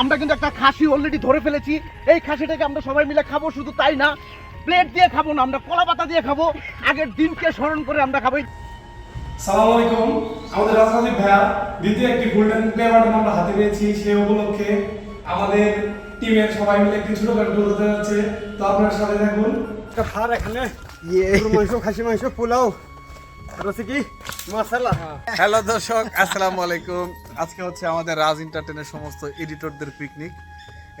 আমরা কিন্তু একটা খাসি অলরেডি ধরে ফেলেছি এই খাসিটাকে আমরা সবাই মিলে খাব শুধু তাই না প্লেট দিয়ে খাব না আমরা কলা পাতা দিয়ে খাব আগের দিনকে স্মরণ করে আমরা খাব সালাম আলাইকুম আমাদের রাজনৈতিক ভাইয়া দ্বিতীয় একটি গোল্ডেন প্লে বাটন আমরা হাতে পেয়েছি সেই উপলক্ষে আমাদের টিমের সবাই মিলে একটি হতে যাচ্ছে তো আপনার সাথে থাকুন এখানে মাংস খাসি মাংস পোলাও হ্যালো দর্শক আসসালামু আলাইকুম। আজকে হচ্ছে আমাদের রাজ এন্টারটেনের সমস্ত এডিটরদের পিকনিক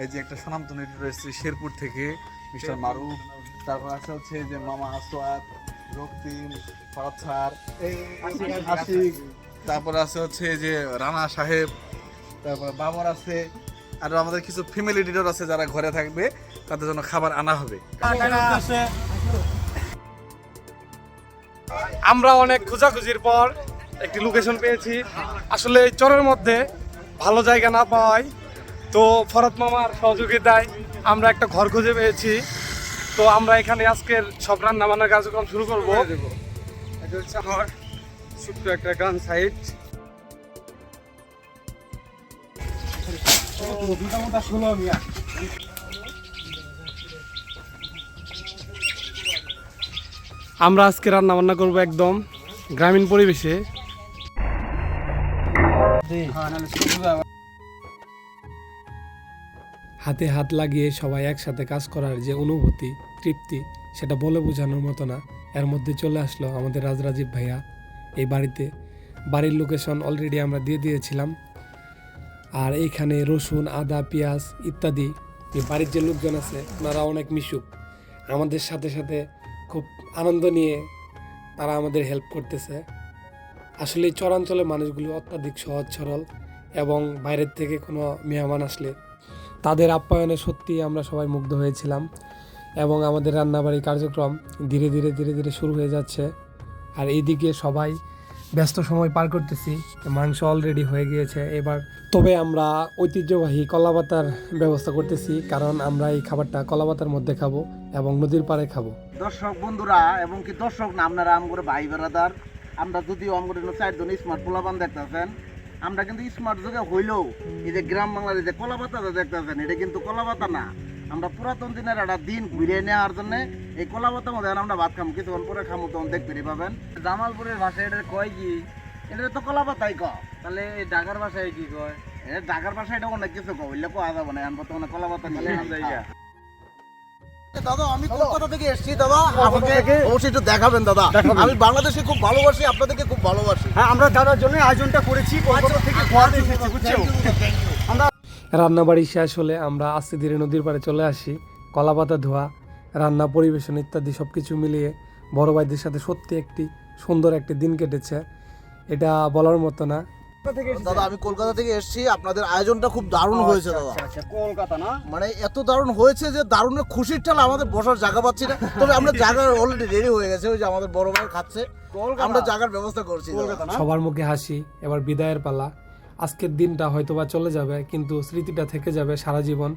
এই যে একটা সনামতন এডিটর এসেছে শেরপুর থেকে মিস্টার মারুফ তারপর আছে হচ্ছে যে মামা আসোয়াদ রক্তিম ফরাদ স্যার আশিক। তারপর আছে হচ্ছে যে রানা সাহেব। তারপর বাবর আছে। আর আমাদের কিছু ফিমেল এডিটর আছে যারা ঘরে থাকবে তাদের জন্য খাবার আনা হবে। আমরা অনেক খোঁজাখুঁজির পর একটি লোকেশন পেয়েছি। আসলে এই চরের মধ্যে ভালো জায়গা না পাওয়ায় তো ফরত মামার সহযোগিতায় আমরা একটা ঘর খুঁজে পেয়েছি। তো আমরা এখানে আজকের সব রান্না বান্নার কার্যক্রম শুরু করব। এটা হচ্ছে আমার ছোট্ট একটা গান সাইট আমরা আজকে রান্না বান্না করব একদম গ্রামীণ পরিবেশে। হাতে হাত লাগিয়ে সবাই একসাথে কাজ করার যে অনুভূতি, তৃপ্তি, সেটা বলে বোঝানোর মতো না। এর মধ্যে চলে আসলো আমাদের রাজরাজীব ভাইয়া। এই বাড়িতে বাড়ির লোকেশন অলরেডি আমরা দিয়ে দিয়েছিলাম। আর এইখানে রসুন, আদা, পেঁয়াজ ইত্যাদি বাড়ির যে লোকজন আছে ওনারা অনেক মিশুক। আমাদের সাথে সাথে খুব আনন্দ নিয়ে তারা আমাদের হেল্প করতেছে। আসলে চরাঞ্চলের মানুষগুলো অত্যাধিক সহজ সরল এবং বাইরের থেকে কোনো মেহমান আসলে তাদের আপ্যায়নে সত্যি আমরা সবাই মুগ্ধ হয়েছিলাম এবং আমাদের রান্নাবাড়ি কার্যক্রম ধীরে ধীরে ধীরে ধীরে শুরু হয়ে যাচ্ছে। আর এইদিকে সবাই ব্যস্ত সময় পার করতেছি, মাংস অলরেডি হয়ে গিয়েছে, এবার তবে আমরা ঐতিহ্যবাহী কলাপাতার ব্যবস্থা করতেছি, কারণ আমরা এই খাবারটা কলাপাতার মধ্যে খাব এবং নদীর পাড়ে খাব। দর্শক বন্ধুরা, এবং কি দর্শক না, আপনারা আমগরে ভাই বেড়াদার আমরা যদিও আমগরে চারজন স্মার্ট পোলাপান দেখতেছেন, আমরা কিন্তু স্মার্ট যুগে হইলেও এই যে গ্রাম বাংলার এই যে কলা পাতা দেখতেছেন, এটা কিন্তু কলা পাতা না। আমরা পুরাতন দিনের একটা দিন ঘুরে নেওয়ার জন্য এই কলা পাতার মধ্যে আমরা ভাত খাম কিছুক্ষণ পরে খামো তখন দেখতে পাবেন। জামালপুরের ভাষায় এটা কয় কি? এটা তো কলা পাতাই ক। তাহলে এই ঢাকার ভাষায় কি কয়? এটা ঢাকার ভাষায় এটা অনেক কিছু কো হইলে কোয়া যাবে না এখন বর্তমানে কলা পাতা নিয়ে জায়গা। দাদা আমি কলকাতা থেকে এসেছি দাদা। আমাকে অবশ্যই একটু দেখাবেন দাদা। আমি বাংলাদেশে খুব ভালোবাসি আপনাদেরকে খুব ভালোবাসি। হ্যাঁ আমরা দাদার জন্য আয়োজনটা করেছি কলকাতা থেকে ঘর এসেছি বুঝছ? রান্নাবাড়ি শেষ হলে আমরা আস্তে ধীরে নদীর পাড়ে চলে আসি। কলাপাতা ধোয়া রান্না পরিবেশন ইত্যাদি সব কিছু মিলিয়ে বড় ভাইদের সাথে সত্যি একটি সুন্দর একটি দিন কেটেছে। এটা বলার মতো না। দাদা আমি কলকাতা থেকে এসেছি। আপনাদের আয়োজনটা খুব দারুণ হয়েছে দাদা। আচ্ছা কলকাতা না? মানে এত দারুণ হয়েছে যে দারুণের খুশির ঠাল আমাদের বসার জায়গা পাচ্ছি না। তবে আমরা জায়গা অলরেডি রেডি হয়ে গেছে ওই যে আমাদের বড় ভাই খাচ্ছে। আমরা জায়গার ব্যবস্থা করছি না? সবার মুখে হাসি এবার বিদায়ের পালা। আজকের দিনটা হয়তোবা চলে যাবে কিন্তু স্মৃতিটা থেকে যাবে সারা জীবন।